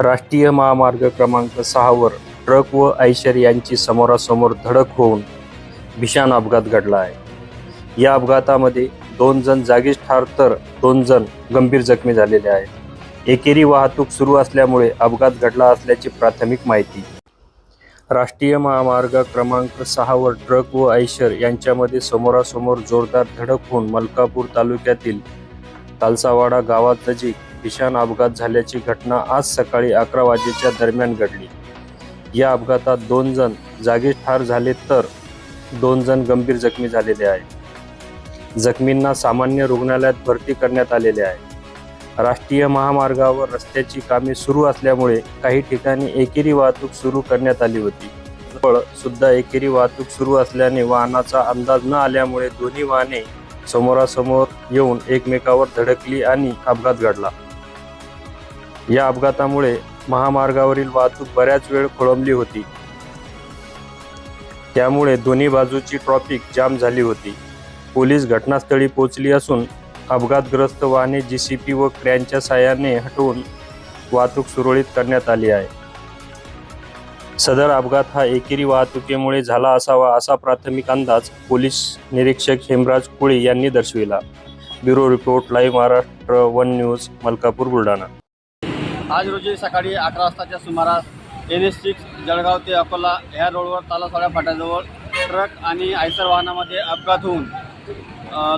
राष्ट्रीय महामार्ग क्रमांक सहावर ट्रक व आयशर यांची समोरासमोर धडक होऊन भीषण अपघात घडला आहे. या अपघातामध्ये दोन जण जागीच ठार तर दोन जण गंभीर जखमी झालेले आहेत. एकेरी वाहतूक सुरू असल्यामुळे अपघात घडला असल्याची प्राथमिक माहिती. राष्ट्रीय महामार्ग क्रमांक सहावर ट्रक व आयशर यांच्यामध्ये समोरासमोर जोरदार धडक होऊन मलकापूर तालुक्यातील तालसावाडा गावात नजीक भीषण अपघात झाल्याची घटना आज सकाळी अकरा वाजेच्या दरम्यान घडली. या अपघातात दोन जण जागीच ठार झाले तर दोन जण गंभीर जखमी झालेले आहेत. जखमींना सामान्य रुग्णालयात भरती करण्यात आलेले आहे. राष्ट्रीय महामार्गावर रस्त्याची कामे सुरू असल्यामुळे काही ठिकाणी एकेरी वाहतूक सुरू करण्यात आली होती. जवळ सुद्धा एकेरी वाहतूक सुरू असल्याने वाहनाचा अंदाज न आल्यामुळे दोन्ही वाहने समोरासमोर येऊन एकमेकावर धडकली आणि अपघात घडला. या अपघातामुळे महामार्गावरील वाहतूक बऱ्याच वेळ खोळंबली होती. त्यामुळे दोन्ही बाजूची ट्रॉफिक जाम झाली होती. पोलीस घटनास्थळी पोहोचली असून अपघातग्रस्त वाहने जी सी पी व क्रॅनच्या साहाय्याने हटवून वाहतूक सुरळीत करण्यात आली आहे. सदर अपघात हा एकेरी वाहतुकीमुळे झाला असावा असा प्राथमिक अंदाज पोलीस निरीक्षक हेमराज कुळे यांनी दर्शविला. Bureau report live Maharashtra one news Malkapur Buldhana. आज रोजी सकाळी अकरा वाजताच्या सुमारास एन एस सिक्स जळगाव ते अकोला ह्या रोडवर तालासवाड्या फाट्याजवळ ट्रक आणि आयसर वाहनामध्ये अपघात होऊन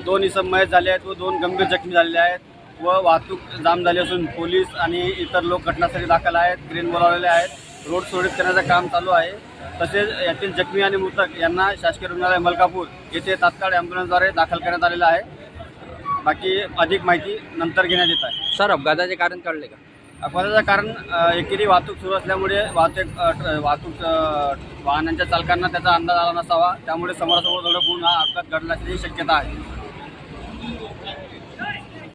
दोन इसम मयत झाले आहेत व दोन गंभीर जखमी झालेले आहेत व वाहतूक जाम झाली असून पोलीस आणि इतर लोक घटनास्थळी दाखल आहेत क्रेन बोलावलेले आहेत. रोड सुरळीत करण्याचं काम चालू आहे. तसेच यातील जखमी आणि मृतक यांना शासकीय रुग्णालय मलकापूर येथे तात्काळ ॲम्ब्युलन्सद्वारे दाखल करण्यात आलेलं आहे. बाकी अधिक माहिती नंतर घेण्यात येत आहे. सर अपघाताचे कारण कळले का? अपघाताचं कारण एकेरी वाहतूक सुरू असल्यामुळे वाहतूक ट्र- वाहतूक वाहनांच्या चालकांना त्याचा अंदाज आला नसावा. त्यामुळे समोरासमोर धडक होऊन हा अपघात घडण्याची शक्यता आहे.